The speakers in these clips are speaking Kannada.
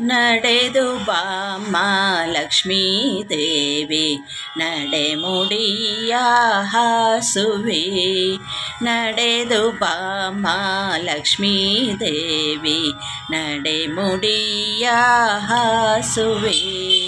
ನಡೆದು ಬಾಮ್ಮ ಲಕ್ಷ್ಮೀದೇವಿ ನಡೆಮುಡಿಯ ಹಾಸುವೆ. ನಡೆದು ಬಾಮ್ಮ ನಡೆ ನಡೆಮುಡಿಯ ಹಾಸುವೆ.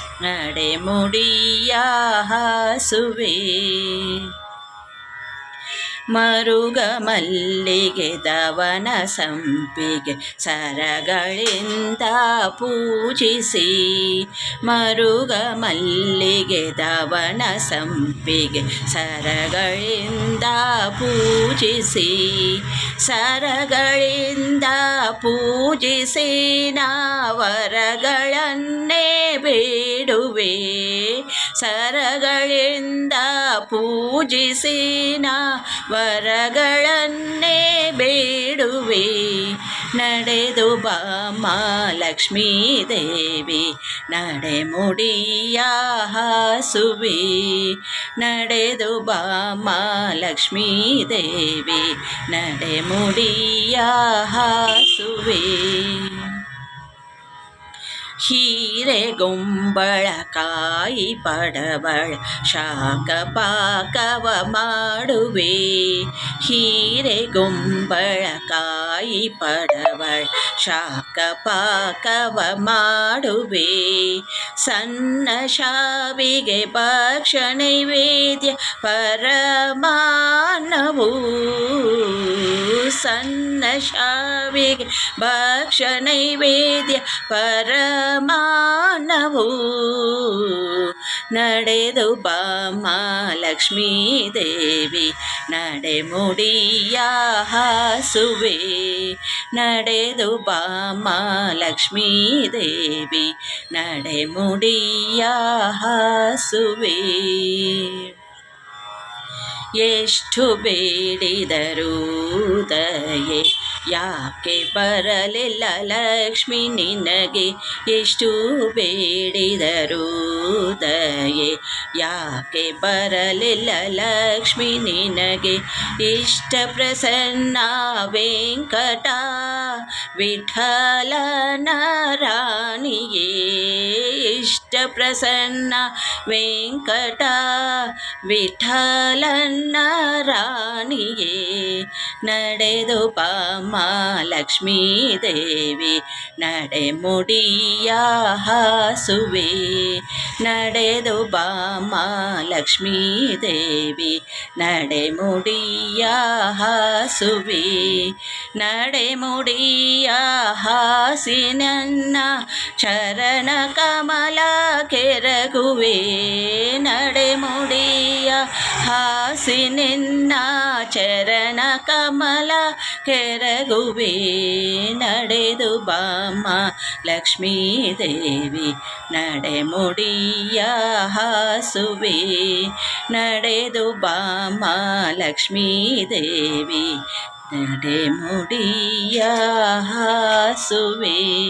ನಡೆಮುಡಿಯ ಹಾಸುವೆ ಮರುಗ ಮಲ್ಲಿಗೆ ದವನ ಸಂಪಿಗೆ ಸರಗಳಿಂದ ಪೂಜಿಸಿ. ಮರುಗ ಮಲ್ಲಿಗೆ ದವನ ಸಂಪಿಗೆ ಸರಗಳಿಂದ ಪೂಜಿಸಿ. ಸರಗಳಿಂದ ಪೂಜಿಸಿ ನಾವರಗಳನ್ನೇ ಬೇಡುವೆ. ಸರಗಳಿಂದ ಪೂಜಿಸಿ ನಾ ವರಗಳನ್ನೇ ಬೇಡುವೆ. ನಡೆದು ಬಾಮ ಲಕ್ಷ್ಮೀದೇವಿ ನಡೆಮುಡಿಯ ಹಾಸುವೆ ನಡೆದು ಬಾಮ ಲಕ್ಷ್ಮೀದೇವಿ ನಡೆಮುಡಿಯ ಹಾಸುವೆ ಹೀರೆ ಗೊಂಬಳ ಕಾಯಿ ಪಡಬಳ ಶಾಖ ಪಾಕವ ಮಾಡುವೆ. ಕಾಯಿ ಪಡಬಳ ಶಾಖ ಪಾಕವ ಮಾಡುವೆ. ಸಣ್ಣ ಶಾವಿಗೆ ಭಕ್ಷಣೆ ವೇದ್ಯ ಪರಮಾನವು ಸಣ್ಣ ಶಾವಿಗೆ ಭಕ್ಷ ನೈವೇದ್ಯ ಪರಮಾನವು ನಡೆದು ಬಾಮ ಲಕ್ಷ್ಮೀದೇವಿ ನಡೆಮುಡಿಯ ಹಾಸುವೆ ನಡೆದು ಬಾಮ ಲಕ್ಷ್ಮೀದೇವಿ ನಡೆಮುಡಿಯ ಹಾಸುವೆ ಎಷ್ಟು ಬೇಡಿದರೂ ದಯೆ. ಯಾಕೆ ಬರಲಿಲ್ಲ ಲಕ್ಷ್ಮಿ ನಿನಗೆ? ಎಷ್ಟು ಬೇಡಿದರೂ ದಯೆ. ಯಾಕೆ ಬರಲಿಲ್ಲ ಲಕ್ಷ್ಮಿ ನಿನಗೆ? ಇಷ್ಟ ಪ್ರಸನ್ನ ವೆಂಕಟ ವಿಠಲನ ರಾಣಿಯೇ. ಇಷ್ಟ ಪ್ರಸನ್ನ ವೆಂಕಟ ವಿಠಲನ್ನ ರಾಣಿಯೇ ನಡೆದು ಬಾಮ ಲಕ್ಷ್ಮೀದೇವಿ ನಡೆಮುಡಿಯ ಹಾಸುವೆ ನಡೆದು ಬಾಮ ಲಕ್ಷ್ಮೀದೇವಿ ನಡೆಮುಡಿಯ ಹಾಸುವೆ ನಡೆಮುಡಿಯ ಹಾಸಿ ನನ್ನ ಚರಣ ಕಮಲ ಕೆರಗುವೆ ನಡೆಮುಡಿಯ ಹಾಸಿ ಚರಣ ಕಮಲ ಕೆರಗುವೆ ನಡೆದು ಬಾಮ ಲಕ್ಷ್ಮೀದೇವಿ ನಡೆಮುಡಿಯ ಹಾಸುವೆ ನಡೆದು ಬಾಮ ಲಕ್ಷ್ಮೀದೇವಿ ನಡೆಮುಡಿಯ ಹಾಸುವೆ.